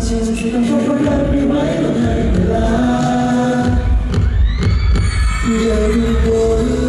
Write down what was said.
since you don't talk about me, why don't I lie? Yeah, you